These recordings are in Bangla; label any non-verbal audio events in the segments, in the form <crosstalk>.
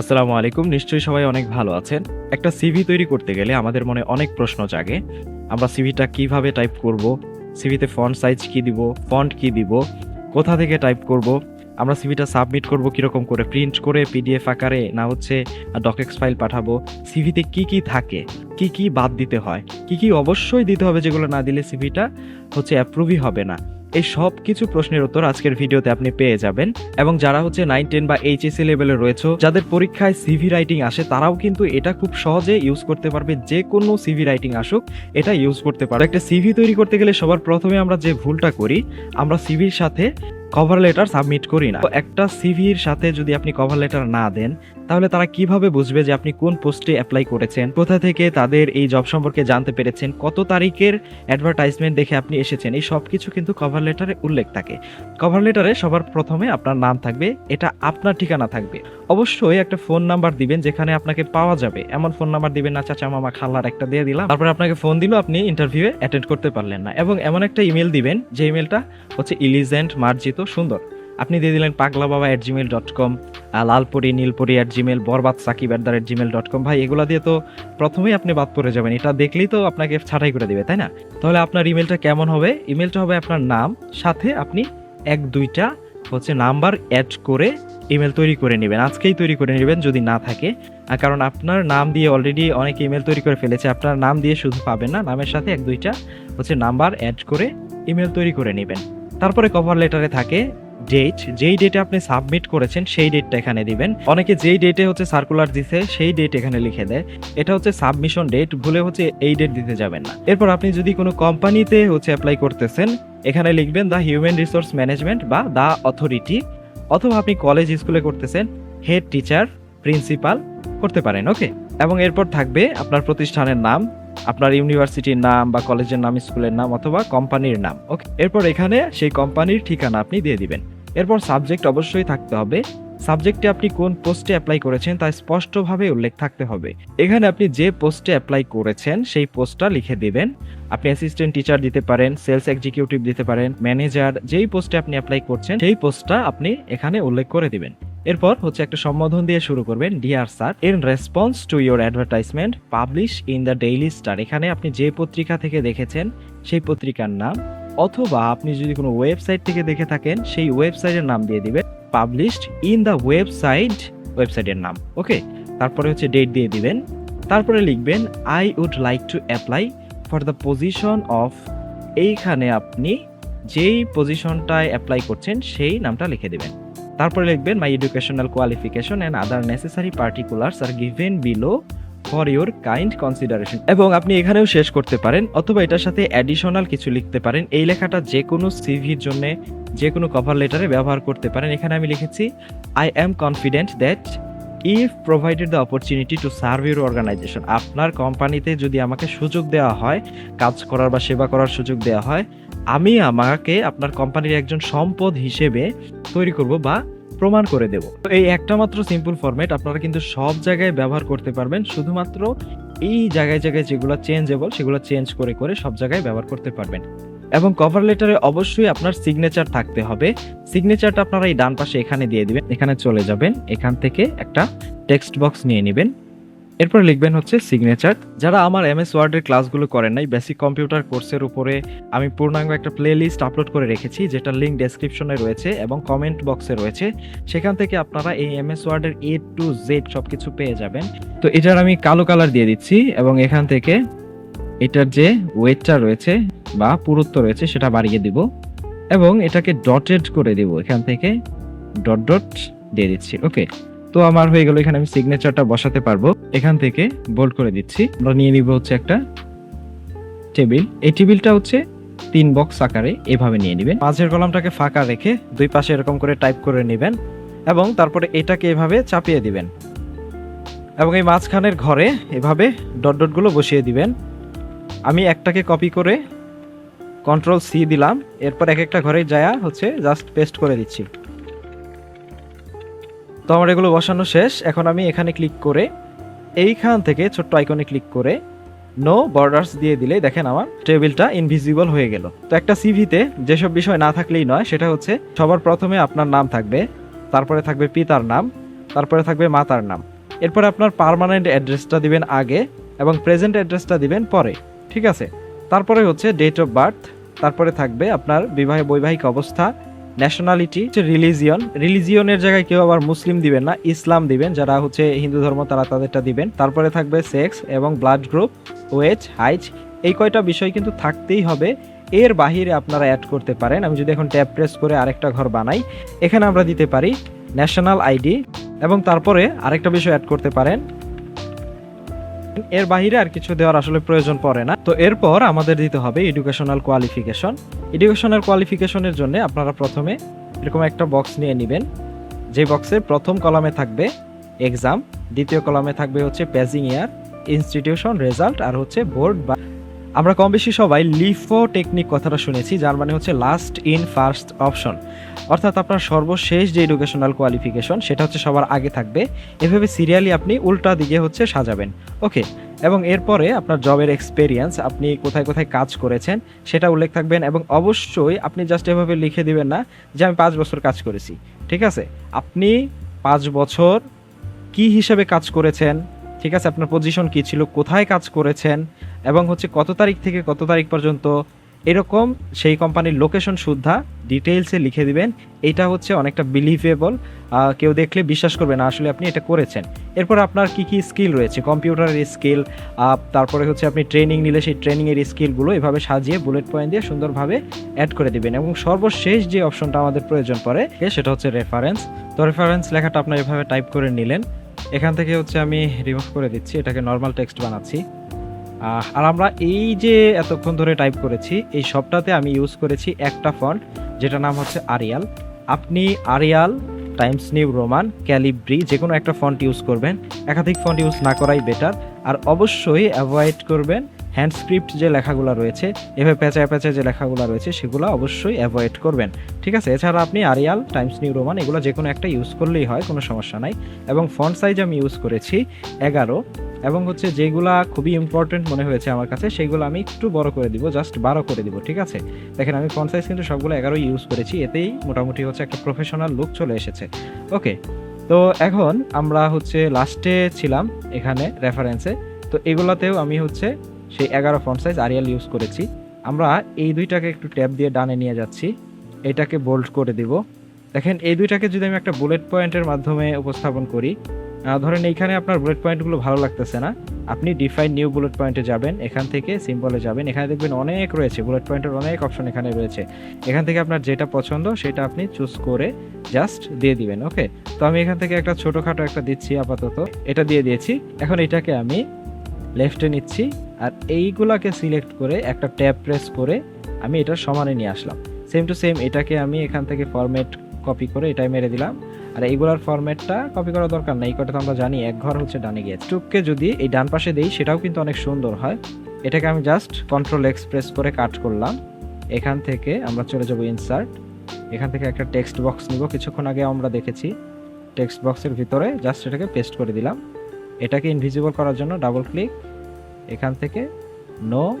আসসালামু আলাইকুম। নিশ্চয়ই সবাই অনেক ভালো আছেন। একটা সিভি তৈরি করতে গেলে আমাদের মনে অনেক প্রশ্ন জাগে। আমরা সিভিটা কীভাবে টাইপ করব? সিভিতে ফন্ট সাইজ কি দিব? ফন্ট কি দিব? কোথা থেকে টাইপ করব? আমরা সিভিটা সাবমিট করব কীরকম করে? প্রিন্ট করে পিডিএফ আকারে, না হচ্ছে ডকেক্স ফাইল পাঠাবো? সিভিতে কি কি থাকে? কি কি বাদ দিতে হয়? কি কি অবশ্যই দিতে হবে যেগুলো না দিলে সিভিটা হচ্ছে অ্যাপ্রুভই হবে না। এই সব কিছু প্রশ্নের উত্তর আজকের ভিডিওতে আপনি পেয়ে যাবেন। এবং যারা হচ্ছে নাইন, টেন বা এইচএসসি লেভেলে রয়েছে, যাদের পরীক্ষায় সিভি রাইটিং আসে, তারাও কিন্তু এটা খুব সহজে ইউজ করতে পারবে। যে কোনো সিভি রাইটিং আসুক, এটা ইউজ করতে পারবে। একটা সিভি তৈরি করতে গেলে সবার প্রথমে আমরা যে ভুলটা করি, আমরা সিভির সাথে কভার লেটার সাবমিট করি না। একটা সিভির সাথে যদি আপনি কভার লেটার না দেন, তাহলে তারা কীভাবে বুঝবে যে আপনি কোন পোস্টে অ্যাপ্লাই করেছেন? কোথা থেকে তাদের এই জব সম্পর্কে জানতে পেরেছেন? কত তারিখের অ্যাডভার্টাইজমেন্ট দেখে আপনি এসেছেন? এই সব কিছু কিন্তু কভার লেটারে উল্লেখ থাকে। কভার লেটারে সবার প্রথমে আপনার নাম থাকবে, এটা আপনার ঠিকানা থাকবে। অবশ্যই একটা ফোন নাম্বার দিবেন যেখানে আপনাকে পাওয়া যাবে। এমন ফোন নাম্বার দিবেন, না, চাচা, মামা, খালার একটা দিয়ে দিলাম। তারপরে আপনাকে ফোন দিল, আপনি ইন্টারভিউয়ে অ্যাটেন্ড করতে পারলেন না। এবং এমন একটা ইমেল দিবেন, যে ইমেলটা হচ্ছে ইলিজেন্ট মার্জিত, সুন্দর। আপনি দিয়ে দিলেন পাগলা বাবা অ্যাট জিমেল ডট কম লালপরি, নীলপরি at Gmail Borbaad Sakib at the rate Gmail dot com ভাই, এগুলো দিয়ে তো প্রথমেই আপনি বাদ পড়ে যাবেন। এটা দেখলেই তো আপনাকে ছাঁটাই করে দেবে, তাই না? তাহলে আপনার ইমেলটা কেমন হবে? ইমেলটা হবে আপনার নাম, সাথে আপনি এক, দুইটা হচ্ছে নাম্বার অ্যাড করে ইমেল তৈরি করে নেবেন। আজকেই তৈরি করে নেবেন যদি না থাকে। কারণ আপনার নাম দিয়ে অলরেডি অনেক ইমেল তৈরি করে ফেলেছে। আপনার নাম দিয়ে শুধু পাবেন না, নামের সাথে এক দুইটা হচ্ছে নাম্বার অ্যাড করে ইমেল তৈরি করে নেবেন। তারপরে কভার লেটারে থাকে ডেট যেই ডেটে আপনি সাবমিট করেছেন, সেই ডেটটা এখানে দিবেন। অনেকে যেই ডেটে হচ্ছে সার্কুলার দিছে, সেই ডেট এখানে লিখে দেয়। এটা হচ্ছে সাবমিশন ডেট ভুলে হচ্ছে এই ডেট দিতে যাবেন না। এরপর আপনি যদি কোনো কোম্পানিতে হচ্ছে অ্যাপ্লাই করতেছেন, এখানে লিখবেন দ্য হিউম্যান রিসোর্স ম্যানেজমেন্ট বা দ্য অথরিটি অথবা আপনি কলেজ স্কুলে করতেছেন হেড টিচার প্রিন্সিপাল করতে পারেন ওকে এবং এরপর থাকবে আপনার প্রতিষ্ঠানের নাম, আপনার ইউনিভার্সিটির নাম বা কলেজের নাম স্কুলের নাম অথবা কোম্পানির নাম ওকে এরপর এখানে সেই কোম্পানির ঠিকানা আপনি দিয়ে দিবেন। এরপর সাবজেক্ট অবশ্যই থাকতে হবে সাবজেক্টে আপনি কোন পোস্টে অ্যাপ্লাই করেছেন তা স্পষ্টভাবে উল্লেখ থাকতে হবে। এখানে আপনি যে পোস্টে অ্যাপ্লাই করেছেন, সেই পোস্টটা লিখে দেবেন। আপনি অ্যাসিস্ট্যান্ট টিচার দিতে পারেন, সেলস এক্সিকিউটিভ দিতে পারেন, ম্যানেজার, যেই পোস্টে আপনি অ্যাপ্লাই করছেন, সেই পোস্টটা আপনি এখানে উল্লেখ করে দিবেন। এরপর হচ্ছে একটা সম্বোধন দিয়ে শুরু করবেন dear sir in response to your advertisement publish in the Daily Star এখানে আপনি যে পত্রিকা থেকে দেখেছেন, সেই পত্রিকার নাম অথবা আপনি যদি কোনো ওয়েবসাইট থেকে দেখে থাকেন, সেই ওয়েবসাইটের নাম দিয়ে দিবেন পাবলিশড ইন দ্য ওয়েবসাইট ওয়েবসাইটের নাম ওকে তারপরে হচ্ছে ডেট দিয়ে দিবেন, তারপরে লিখবেন I would like to apply for the position of এইখানে আপনি যেই পজিশনটায় অ্যাপ্লাই করছেন, সেই নামটা লিখে দেবেন। তারপরে লিখবেন my educational qualification and other necessary particulars are given below for your kind consideration এবং আপনি এখানেও শেষ করতে পারেন, অথবা এটার সাথে অ্যাডিশনাল কিছু লিখতে পারেন। এই লেখাটা যে কোনো সিভির জন্য যে কোনো কভার লেটারে ব্যবহার করতে পারেন। এখানে আমি লিখেছি I am confident that if provided the opportunity to serve your organisation আপনার কোম্পানিতে যদি আমাকে সুযোগ দেওয়া হয়, কাজ করার বা সেবা করার সুযোগ দেওয়া হয়, আমি আমাকে আপনার কোম্পানির একজন সম্পদ হিসেবে তৈরি করব বা প্রমাণ করে দেব। তো এই একটা মাত্র সিম্পল ফরম্যাট আপনারা কিন্তু সব জায়গায় ব্যবহার করতে পারবেন। শুধুমাত্র এই জায়গায় জায়গায় যেগুলো চেঞ্জেবল সেগুলো চেঞ্জ করে করে সব জায়গায় ব্যবহার করতে পারবেন। এবং কভার লেটারে অবশ্যই আপনার সিগনেচার থাকতে হবে। সিগনেচারটা আপনারা এই ডান পাশে এখানে দিয়ে দিবেন। এখানে চলে যাবেন। এখান থেকে একটা টেক্সট বক্স নিয়ে নেবেন। এরপর লিখবেন হচ্ছে সিগনেচার যারা আমার এমএস ওয়ার্ডের ক্লাসগুলো করেন নাই বেসিক কম্পিউটার কোর্সের উপরে আমি পূর্ণাঙ্গ একটা প্লে লিস্ট আপলোড করে রেখেছি যেটা লিঙ্ক ডেসক্রিপশনে রয়েছে এবং কমেন্ট বক্সে রয়েছে। সেখান থেকে আপনারা এই এমএস ওয়ার্ডের এ টু জেড সব কিছু পেয়ে যাবেন। তো এটার আমি কালো কালার দিয়ে দিচ্ছি এবং এখান থেকে এটার যে ওয়েটটা রয়েছে বা পুরুত্ব রয়েছে, সেটা বাড়িয়ে দিব এবং এটাকে ডটেড করে দিব। এখান থেকে ডট ডট দিয়ে দিচ্ছি। ওকে তো আমার হয়ে গেল, এখানে আমি সিগনেচারটা বসাতে পারব। এখান থেকে বোল্ড করে দিচ্ছি। আমরা নিয়ে নিব হচ্ছে একটা টেবিল এই টেবিলটা হচ্ছে তিন বক্স আকারে এভাবে নিয়ে নেবেন। মাঝের কলামটাকে ফাঁকা রেখে দুই পাশে এরকম করে টাইপ করে নেবেন এবং তারপরে এটাকে এভাবে চাপিয়ে দিবেন। এবং এই মাঝখানের ঘরে এভাবে ডট ডটগুলো বসিয়ে দিবেন। আমি একটাকে কপি করে কন্ট্রোল সি দিলাম। এরপর এক একটা ঘরে যায়া হচ্ছে জাস্ট পেস্ট করে দিচ্ছি। তো আমার এগুলো বসানো শেষ। এখন আমি এখানে ক্লিক করে এইখান থেকে ছোট্ট আইকনে ক্লিক করে নো বর্ডার্স দিয়ে দিলে দেখেন আমার টেবিলটা ইনভিজিবল হয়ে গেল। তো একটা সিভিতে যেসব বিষয় না থাকলেই নয়, সেটা হচ্ছে সবার প্রথমে আপনার নাম থাকবে, তারপরে থাকবে পিতার নাম, তারপরে থাকবে মাতার নাম। এরপরে আপনার পার্মানেন্ট অ্যাড্রেসটা দিবেন আগে এবং প্রেজেন্ট অ্যাড্রেসটা দিবেন পরে, ঠিক আছে? তারপরে হচ্ছে ডেট অফ বার্থ তারপরে থাকবে আপনার বিবাহ বৈবাহিক অবস্থা ন্যাশনালিটি হচ্ছে রিলিজিয়ন রিলিজিয়নের জায়গায় কেউ আবার মুসলিম দিবেন না, ইসলাম দিবেন। যারা হচ্ছে হিন্দু ধর্ম, তারা তাদেরটা দিবেন। তারপরে থাকবে সেক্স এবং ব্লাড গ্রুপ ওয়েজ হাইট এই কয়টা বিষয় কিন্তু থাকতেই হবে। এর বাহিরে আপনারা অ্যাড করতে পারেন। আমি যদি এখন ট্যাব প্রেস করে আরেকটা ঘর বানাই, এখানে আমরা দিতে পারি ন্যাশনাল আইডি এবং তারপরে আরেকটা বিষয় অ্যাড করতে পারেন। এর বাহিরে আর কিছু দেওয়ার আসলে প্রয়োজন পড়ে না। তো এরপর আমাদের দিতে হবে এডুকেশনাল কোয়ালিফিকেশন এডুকেশনাল কোয়ালিফিকেশনের জন্য আপনারা প্রথমে এরকম একটা বক্স নিয়ে নেবেন। যে বক্সের প্রথম কলামে থাকবে এক্সাম দ্বিতীয় কলামে থাকবে হচ্ছে প্যাজিং ইয়ার ইনস্টিটিউশন রেজাল্ট আর হচ্ছে বোর্ড বা আমরা কম বেশি সবাই লিফো টেকনিক কথাটা শুনেছি, যার মানে হচ্ছে লাস্ট ইন ফার্স্ট অপশন অর্থাৎ আপনার সর্বশেষ যে এডুকেশনাল কোয়ালিফিকেশন সেটা হচ্ছে সবার আগে থাকবে। এভাবে সিরিয়ালি আপনি উল্টা দিকে হচ্ছে সাজাবেন। ওকে এবং এরপরে আপনার জবের এক্সপেরিয়েন্স আপনি কোথায় কোথায় কাজ করেছেন, সেটা উল্লেখ থাকবেন, এবং অবশ্যই আপনি জাস্ট এভাবে লিখে দিবেন না যে আমি পাঁচ বছর কাজ করেছি। ঠিক আছে? আপনি পাঁচ বছর কি হিসাবে কাজ করেছেন? ঠিক আছে, আপনার পজিশন কী ছিল, কোথায় কাজ করেছেন, এবং হচ্ছে কত তারিখ থেকে কত তারিখ পর্যন্ত, এরকম সেই কোম্পানির লোকেশন সুদ্ধা ডিটেলসে লিখে দিবেন। এটা হচ্ছে অনেকটা বিলিভেবল কেউ দেখলে বিশ্বাস করবে না আসলে আপনি এটা করেছেন। এরপর আপনার কি কি স্কিল রয়েছে? কম্পিউটারের স্কিল তারপরে হচ্ছে আপনি ট্রেনিং নিলে সেই ট্রেনিংয়ের স্কিলগুলো এভাবে সাজিয়ে বুলেট পয়েন্ট দিয়ে সুন্দরভাবে অ্যাড করে দিবেন, এবং সর্বশেষ যে অপশনটা আমাদের প্রয়োজন পড়ে, সেটা হচ্ছে রেফারেন্স তো রেফারেন্স লেখাটা আপনার এভাবে টাইপ করে নিলেন। এখান থেকে হচ্ছে আমি রিমুভ করে দিচ্ছি, এটাকে নর্মাল টেক্সট বানাচ্ছি। আর আমরা এই যে এতক্ষণ ধরে টাইপ করেছি, এই সবটাতে আমি ইউজ করেছি একটা ফন্ট যেটা নাম হচ্ছে আরিয়াল আপনি Arial Times New Roman Calibri যে কোনো একটা ফন্ট ইউজ করবেন। একাধিক ফন্ট ইউজ না করাই বেটার আর অবশ্যই অ্যাভয়েড করবেন হ্যান্ড স্ক্রিপ্ট যে লেখাগুলো রয়েছে, এভাবে পেঁচায় পেঁচায় যে লেখাগুলো রয়েছে, সেগুলো অবশ্যই অ্যাভয়েড করবেন। ঠিক আছে? এছাড়া আপনি আরিয়াল টাইমস নিউ রোমান এগুলো যে কোনো একটা ইউজ করলেই হয়, কোনো সমস্যা নাই। এবং ফন্ট সাইজ আমি ইউজ করেছি এগারো, এবং হচ্ছে যেগুলা খুবই ইম্পর্টেন্ট মনে হয়েছে আমার কাছে, সেগুলো আমি একটু বড় করে দিব জাস্ট বারো করে দিব, ঠিক আছে? দেখেন, আমি ফন্ট সাইজ কিন্তু সবগুলো এগারো ইউজ করেছি, এতেই মোটামুটি হচ্ছে একটা প্রফেশনাল লুক চলে এসেছে। ওকে তো এখন আমরা হচ্ছে লাস্টে ছিলাম এখানে রেফারেন্সে তো এগুলাতেও আমি হচ্ছে সেই এগারো ফন্ট সাইজ আরিয়াল ইউজ করেছি। আমরা এই দুইটাকে একটু ট্যাপ দিয়ে ডানে নিয়ে যাচ্ছি। এটাকে বোল্ড করে দিব। দেখেন, এই দুইটাকে যদি আমি একটা বুলেট পয়েন্টের মাধ্যমে উপস্থাপন করি ধরেন এইখানে আপনার বুলেট পয়েন্টগুলো ভালো লাগতেছে না। আপনি ডিফাইন নিউ বুলেট পয়েন্টে যাবেন, এখান থেকে সিম্বলে যাবেন। এখানে দেখবেন অনেক রয়েছে বুলেট পয়েন্টের অনেক অপশন এখানে রয়েছে। এখান থেকে আপনার যেটা পছন্দ, সেটা আপনি চুজ করে জাস্ট দিয়ে দিবেন ওকে তো আমি এখান থেকে একটা ছোটোখাটো একটা দিচ্ছি আপাতত। এটা দিয়ে দিয়েছি। এখন এটাকে আমি লেফটে নিচ্ছি। আর এইগুলাকে সিলেক্ট করে একটা ট্যাব প্রেস করে আমি এটা সমানে নিয়ে আসলাম। সেম টু সেম এটাকে আমি এখান থেকে ফরম্যাট কপি করে এটাই মেরে দিলাম। আর এইগুলার ফরম্যাটটা কপি করার দরকার নেই কটা তো আমরা জানি, এক ঘর হচ্ছে ডানে গিয়ে। টুককে যদি এই ডান পাশে দেই, সেটাও কিন্তু অনেক সুন্দর হয়। এটাকে আমি জাস্ট কন্ট্রোল এক্সপ্রেস করে কাট করলাম। এখান থেকে আমরা চলে যাব ইনসার্ট এখান থেকে একটা টেক্সট বক্স নিব। কিছুক্ষণ আগে আমরা দেখেছি টেক্সট বক্সের ভিতরে জাস্ট এটাকে পেস্ট করে দিলাম। এটাকে ইনভিজিবল করার জন্য ডাবল ক্লিক এখান থেকে নো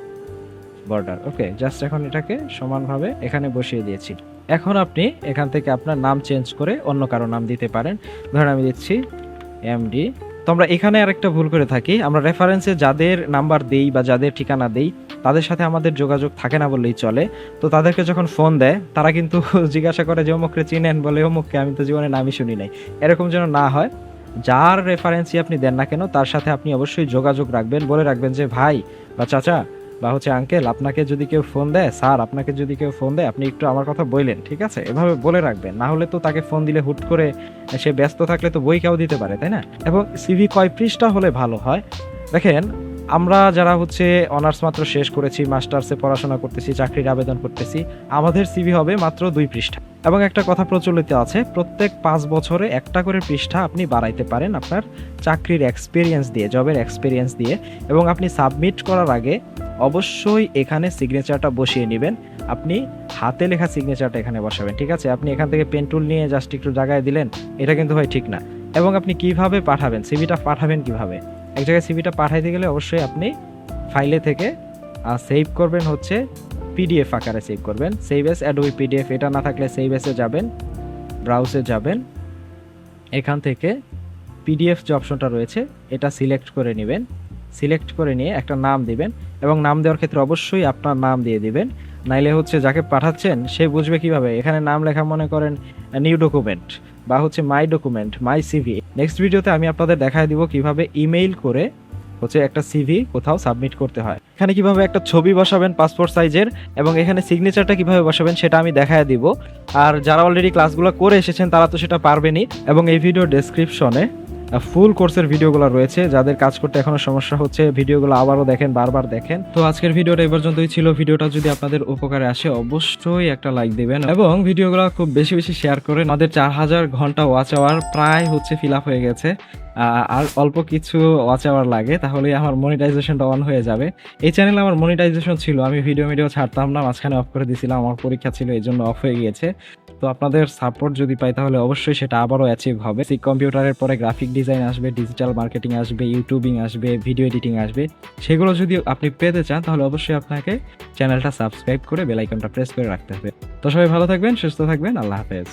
বর্ডার ওকে জাস্ট এখন এটাকে সমানভাবে এখানে বসিয়ে দিয়েছি। এখন আপনি এখান থেকে আপনার নাম চেঞ্জ করে অন্য কারও নাম দিতে পারেন। ধরেন আমি দিচ্ছি এমডি তো আমরা এখানে আরেকটা ভুল করে থাকি। আমরা রেফারেন্সে যাদের নাম্বার দেই বা যাদের ঠিকানা দেই, তাদের সাথে আমাদের যোগাযোগ থাকে না বললেই চলে। তো তাদেরকে যখন ফোন দেয়, তারা কিন্তু <laughs> জিজ্ঞাসা করে যে অমুককে চিনেন বলে, অমুককে আমি তো জীবনে নামই শুনি নাই। এরকম যেন না হয় যার রেফারেন্সই আপনি দেন না কেন, তার সাথে আপনি অবশ্যই যোগাযোগ রাখবেন। বলে রাখবেন যে, ভাই বা চাচা বা হচ্ছে আঙ্কেল আপনাকে যদি কেউ ফোন দেয় স্যার আপনাকে যদি কেউ ফোন দেয়, আপনি একটু আমার কথা বললেন ঠিক আছে? এভাবে বলে রাখবেন। না হলে তো তাকে ফোন দিলে হুট করে সে ব্যস্ত থাকলে তো বই কেউ দিতে পারে, তাই না? এবং সিভি কয় পৃষ্ঠা হলে ভালো হয়? দেখেন আমরা যারা হচ্ছে অনার্স মাত্র শেষ করেছি, মাস্টার্সে পড়াশোনা করতেছি, চাকরির আবেদন করতেছি, আমাদের সিভি হবে মাত্র দুই পৃষ্ঠা। এবং একটা কথা প্রচলিত আছে, প্রত্যেক পাঁচ বছরে একটা করে পৃষ্ঠা আপনি বাড়াইতে পারেন আপনার চাকরির এক্সপিরিয়েন্স দিয়ে জবের এক্সপিরিয়েন্স দিয়ে। এবং আপনি সাবমিট করার আগে অবশ্যই এখানে সিগনেচারটা বসিয়ে নেবেন। আপনি হাতে লেখা সিগনেচারটা এখানে বসাবেন, ঠিক আছে? আপনি এখান থেকে পেন টুল নিয়ে জাস্ট একটু জায়গায় দিলেন, এটা কিন্তু হয় ঠিক না। এবং আপনি কীভাবে পাঠাবেন সিভিটা পাঠাবেন কীভাবে? এক জায়গায় সিভিটা পাঠাইতে গেলে অবশ্যই আপনি ফাইলে থেকে সেভ করবেন হচ্ছে পিডিএফ আকারে সেভ করবেন। সেভ এস অ্যাডোবি পিডিএফ এটা না থাকলে সেভ এসে যাবেন ব্রাউজে যাবেন। এখান থেকে পিডিএফ যে অপশনটা রয়েছে, এটা সিলেক্ট করে নেবেন। সিলেক্ট করে নিয়ে একটা নাম দিবেন এবং নাম দেওয়ার ক্ষেত্রে অবশ্যই আপনার নাম দিয়ে দিবেন। নাইলে হচ্ছে যাকে পাঠাচ্ছেন, সে বুঝবে কীভাবে। এখানে নাম লেখা মনে করেন নিউ ডকুমেন্ট বা হচ্ছে my document my CV next ভিডিওতে আমি আপনাদের দেখায় দিব কীভাবে ইমেইল করে হচ্ছে একটা সিভি কোথাও সাবমিট করতে হয়। এখানে কীভাবে একটা ছবি বসাবেন পাসপোর্ট সাইজের এবং এখানে সিগনেচারটা কীভাবে বসাবেন সেটা আমি দেখায় দিব। আর যারা অলরেডি ক্লাসগুলো করে এসেছেন, তারা তো সেটা পারবেনই। এবং এই ভিডিও ডেসক্রিপশনে ফুল কোর্সের ভিডিওগুলো রয়েছে। যাদের কাজ করতে এখনও সমস্যা হচ্ছে ভিডিওগুলো আবারও দেখেন, বারবার দেখেন। তো আজকের ভিডিওটা এই পর্যন্তই ছিল। ভিডিওটা যদি আপনাদের উপকারে আসে, অবশ্যই একটা লাইক দেবেন এবং ভিডিওগুলো খুব বেশি বেশি শেয়ার করেন আমাদের চার হাজার ঘণ্টা ওয়াচ আওয়ার প্রায় হচ্ছে ফিল আপ হয়ে গেছে। আর অল্প কিছু ওয়াচ আওয়ার লাগে তাহলে আমার মনিটাইজেশনটা অন হয়ে যাবে। এই চ্যানেলে আমার মনিটাইজেশন ছিল, আমি ভিডিও ভিডিও ছাড়তাম না, মাঝখানে অফ করে দিয়েছিলাম আমার পরীক্ষা ছিল, এই জন্য অফ হয়ে গিয়েছে। তো আপনাদের সাপোর্ট যদি পাই, তাহলে অবশ্যই সেটা আবারও অ্যাচিভ হবে। সেই কম্পিউটারের পরে গ্রাফিক ডিজাইন আসবে ডিজিটাল মার্কেটিং আসবে ইউটিউবিং আসবে ভিডিও এডিটিং আসবে। সেগুলো যদি আপনি পেতে চান, তাহলে অবশ্যই আপনাকে চ্যানেলটা সাবস্ক্রাইব করে বেল আইকনটা প্রেস করে রাখতে হবে। তো সবাই ভালো থাকবেন, সুস্থ থাকবেন, আল্লাহ হাফেজ।